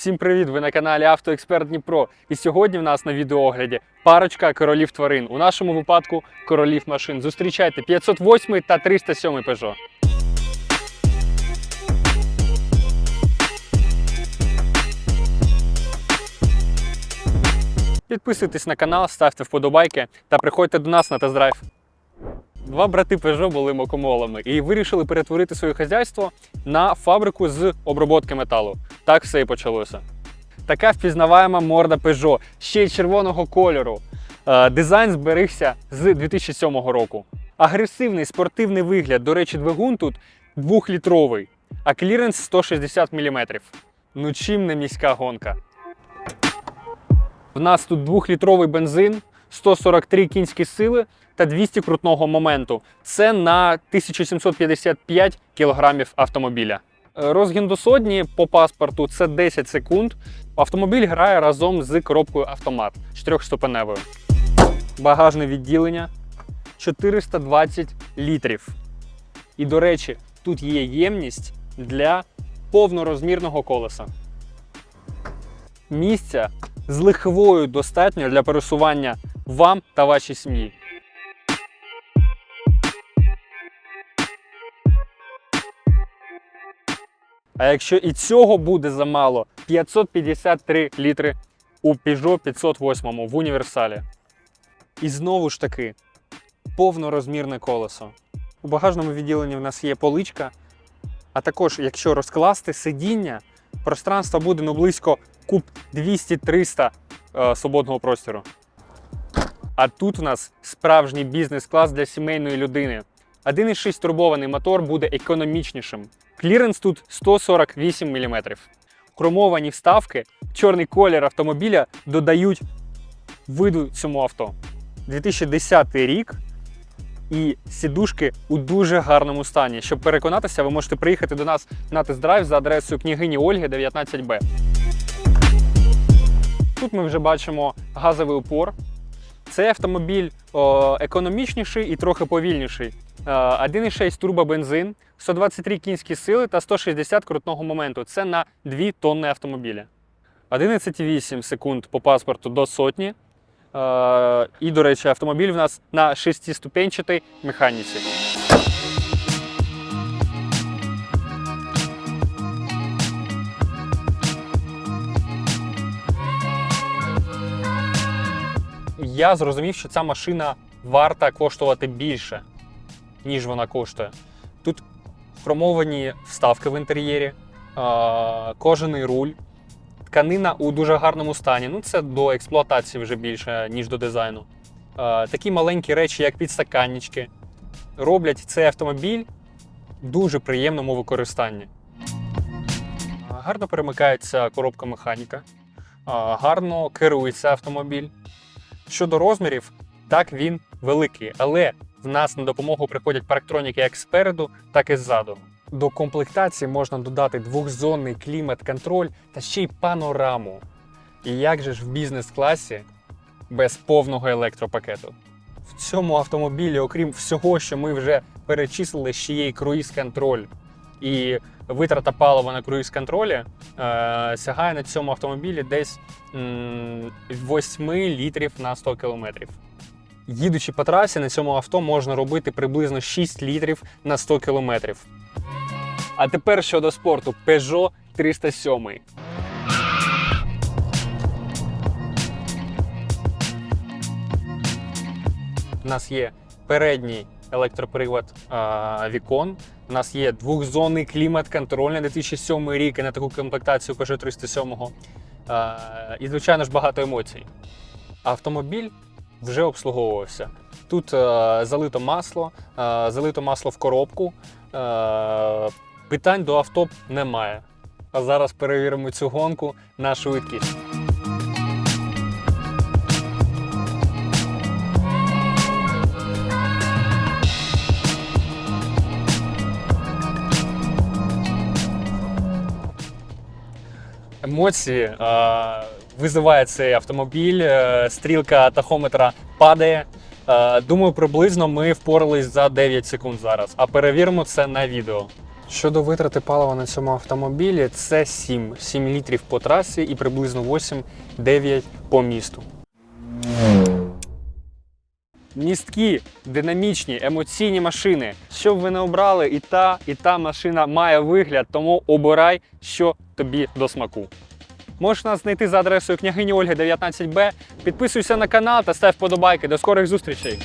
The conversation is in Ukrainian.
Всім привіт! Ви на каналі Автоексперт Дніпро. І сьогодні в нас на відеоогляді парочка королів тварин. У нашому випадку королів машин. Зустрічайте 508 та 307 Peugeot. Підписуйтесь на канал, ставте вподобайки та приходьте до нас на тест-драйв. Два брати Peugeot були мокомолами і вирішили перетворити своє хазяйство на фабрику з обробки металу. Так все і почалося. Така впізнаваема морда Peugeot, ще й червоного кольору. Е, Дизайн зберігся з 2007 року. Агресивний спортивний вигляд, до речі, двигун тут 2-літровий, а кліренс 160 мм. Ну чим не міська гонка. В нас тут 2-літровий бензин, 143 кінські сили та 200 крутного моменту. Це на 1755 кілограмів автомобіля. Е, Розгін до сотні по паспорту це 10 секунд. Автомобіль грає разом з коробкою автомат 4-ступеневою. Багажне відділення 420 літрів. І, до речі, тут є ємність для повнорозмірного колеса. Місця з лихвою достатньо для пересування вам та вашій сім'ї. А якщо і цього буде замало, 553 літри у Peugeot 508 в універсалі. І знову ж таки, повнорозмірне колесо. У багажному відділенні в нас є поличка, а також, якщо розкласти сидіння, пространство буде ну близько куб 200-300 е, свободного простору. А тут у нас справжній бізнес-клас для сімейної людини. 1,6 турбований мотор буде економічнішим. Кліренс тут 148 мм. Хромовані вставки, чорний колір автомобіля додають виду цьому авто. 2010 рік і сідушки у дуже гарному стані. Щоб переконатися, ви можете приїхати до нас на тест-драйв за адресою княгині Ольги 19Б. Тут ми вже бачимо газовий упор. Цей автомобіль економічніший і трохи повільніший. Е, 1,6 турбобензин, 123 кінські сили та 160 крутного моменту. Це на 2 тонни автомобіля. 11,8 секунд по паспорту до сотні. Е, І, до речі, автомобіль в нас на 6-ступенчатій механіці. Я зрозумів, що ця машина варта коштувати більше, ніж вона коштує. Тут хромовані вставки в інтер'єрі, кожаний руль, тканина у дуже гарному стані. Ну, це до експлуатації вже більше, ніж до дизайну. Такі маленькі речі, як підстаканнички, роблять цей автомобіль дуже приємному використанні. Гарно перемикається коробка механіка, гарно керується автомобіль. Щодо розмірів, так він великий, але в нас на допомогу приходять парктроніки як спереду, так і ззаду. До комплектації можна додати двохзонний клімат-контроль та ще й панораму. І як же ж в бізнес-класі без повного електропакету? В цьому автомобілі, окрім всього, що ми вже перечислили, ще є і круїз-контроль. І витрата палива на круїз-контролі е, сягає на цьому автомобілі десь м, 8 літрів на 100 кілометрів. Їдучи по трасі, на цьому авто можна робити приблизно 6 літрів на 100 кілометрів. А тепер щодо спорту Peugeot 307. У нас є передній електропривод вікон. У нас є двохзонний клімат-контроль на 2007 рік і на таку комплектацію Peugeot 307. А, і, звичайно ж, багато емоцій. Автомобіль вже обслуговувався. Тут залито масло, залито масло в коробку. Питань до авто немає. А зараз перевіримо цю гонку на швидкість. Емоції е, визиває цей автомобіль, е, стрілка тахометра падає. Е, думаю, приблизно ми впорались за 9 секунд зараз. А перевіримо це на відео. Щодо витрати палива на цьому автомобілі, це 7, 7 літрів по трасі і приблизно 8-9 по місту. Місткі, динамічні, емоційні машини. Що б ви не обрали, і та, і та машина має вигляд, тому обирай, що тобі до смаку. Можеш нас знайти за адресою княгині Ольги 19Б. Підписуйся на канал та став подобайки. До скорих зустрічей!